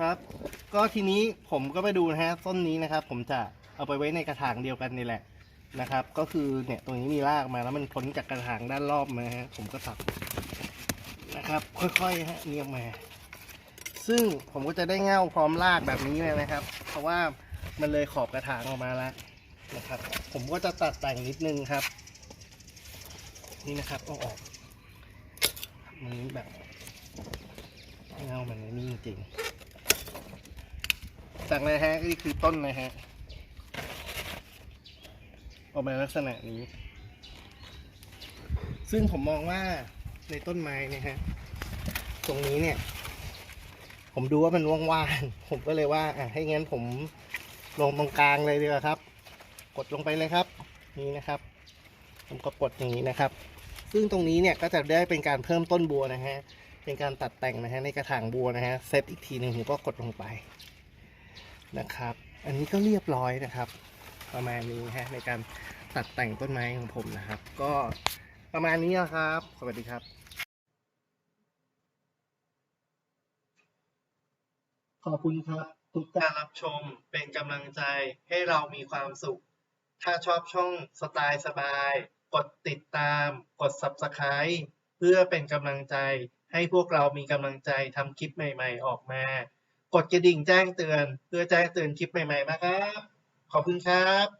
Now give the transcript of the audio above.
ครับ ก็ทีนี้ผมก็ไปดูนะฮะต้นนี้นะครับ ผมจะเอาไปไว้ในกระถางเดียวกันนี่แหละนะครับ ก็คือเนี่ยตรงนี้มีรากมาแล้วมันพ้นจากกระถางด้านรอบมาฮะผมก็ตัดนะครับ ค่อยๆฮะเนียมา ซึ่งผมก็จะได้เง่าพร้อมรากแบบนี้เลยนะครับ เพราะว่ามันเลยขอบกระถางออกมาแล้วนะครับ ผมก็จะตัดแต่งนิดนึงครับ นี่นะครับเอาออกมันแบบเงามันนี่จริง ๆจากนะฮะนี่คือต้นนะฮะ ออกมาลักษณะนี้ ซึ่งผมมองว่าในต้นไม้นี่ยฮะ ตรงนี้เนี่ย ผมดูว่ามันว่างๆ ผมก็เลยว่า อะให้งั้นผมลงตรงกลางเลยดีกว่าครับ กดลงไปเลยครับ นี่นะครับ ผมก็กดอย่างนี้นะครับ ซึ่งตรงนี้เนี่ยก็จะได้เป็นการเพิ่มต้นบัวนะฮะเป็นการตัดแต่งนะฮะในกระถางบัวนะฮะเซตอีกทีหนึ่งผมก็กดลงไป นะครับ อันนี้ก็เรียบร้อยนะครับ ประมาณนี้ฮะในการตัดแต่งต้นไม้ของผมนะครับ ก็ประมาณนี้ครับ สวัสดีครับขอบคุณครับ ทุกการรับชมเป็นกำลังใจให้เรามีความสุข ถ้าชอบช่องสไตล์สบาย กดติดตาม กด Subscribe เพื่อเป็นกำลังใจให้พวกเรามีกำลังใจทำคลิปใหม่ ๆ ออกมา กดกระดิ่งแจ้งเตือน เพื่อแจ้งเตือนคลิปใหม่ๆมาครับ ขอบคุณครับ